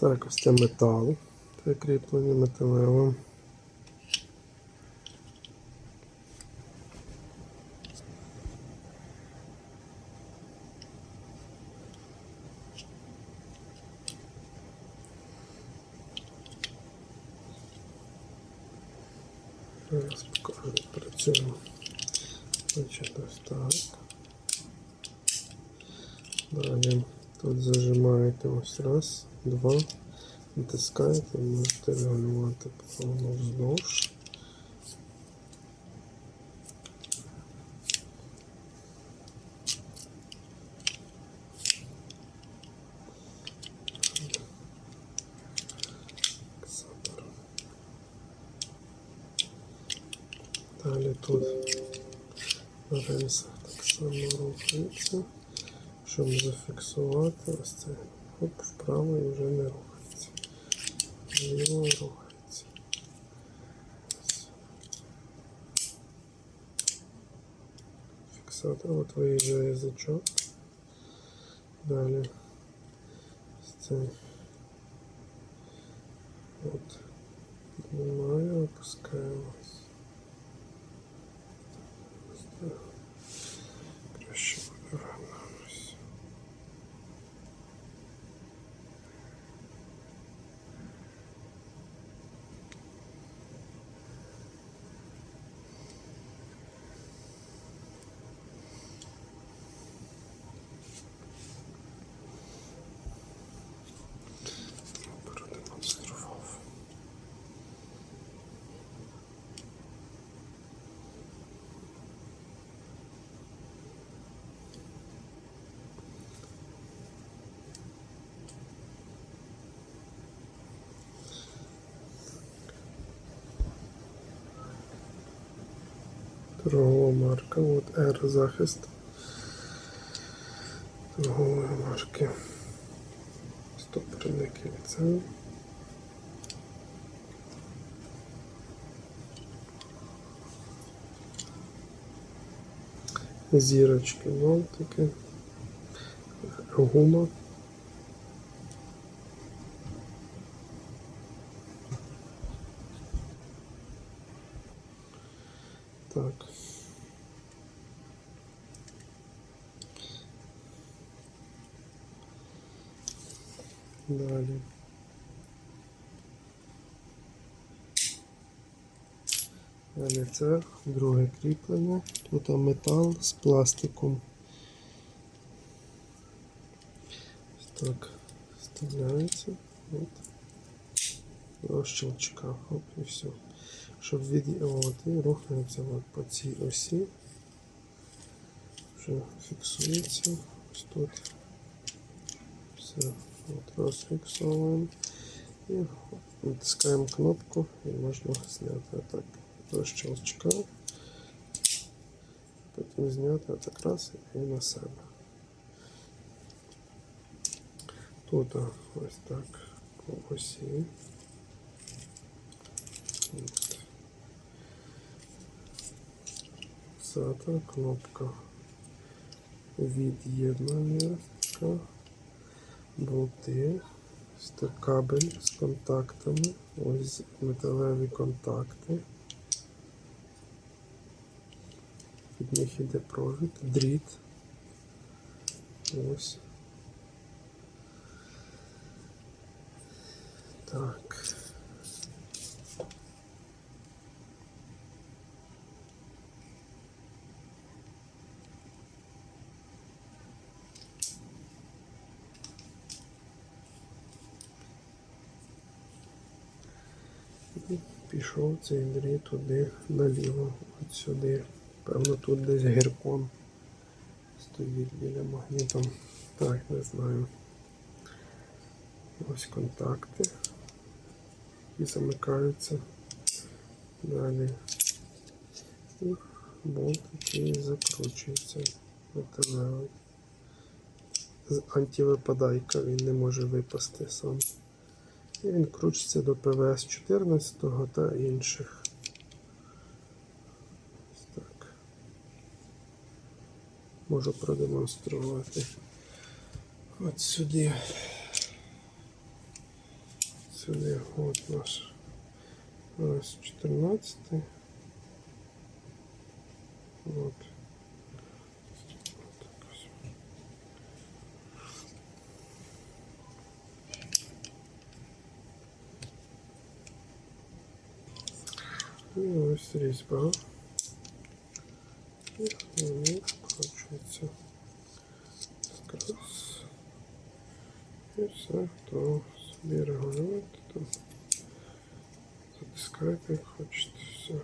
Так, ось це метал. Це кріплення металеве. Зараз покажу, як працює. Значить, ось так. Далі тут зажимаєте ось раз, два, натискаєте, можете регулювати повно вздовж. Далі тут рельса так само рухається. Щоб зафіксувати ось це хоп, вправо і вже не рухається. Вліво рухається. Фіксатор, от виїжджає язичок. Далі ось це от піднімаю, опускаю. ось. Ось так. Краще буде видно. Ось. Продемонстрував. Торгова марка, от R захист. Торгової марки. Стопорне кільце. Зірочки, болтики. Гума. Так. Далі. Далі це друге кріплення. Тут метал з пластиком. Ось так вставляється. От. Щелчка. Оп, і все. Щоб від... От, і рухається от по цій осі. Вже фіксується. Ось тут. Все. От, розфіксовуємо. І натискаємо кнопку і можна зняти так до щелчка. Потім зняти так раз і на себе. Тут а, ось так по осі. От. Ззаду кнопка від'єднання. Болти. Кабель з контактами. Ось металеві контакти. Від них іде провід, дріт. Ось. Так. І пішов цей дріт туди наліво, от сюди. Певно, тут десь гіркон стоїть біля магнітом. Так, не знаю. Ось контакти, які замикаються. Далі. І болт, який закручується металевий. Антивипадайка він не може випасти сам. І він крутиться до ПВС 14 та інших. Так. Можу продемонструвати. От сюди сюди. От наш ось 14. От. Так ось. І ось різьба. І вони вкручуються. Якраз. І все, хто собі регулювати там. затискайте, хочете все.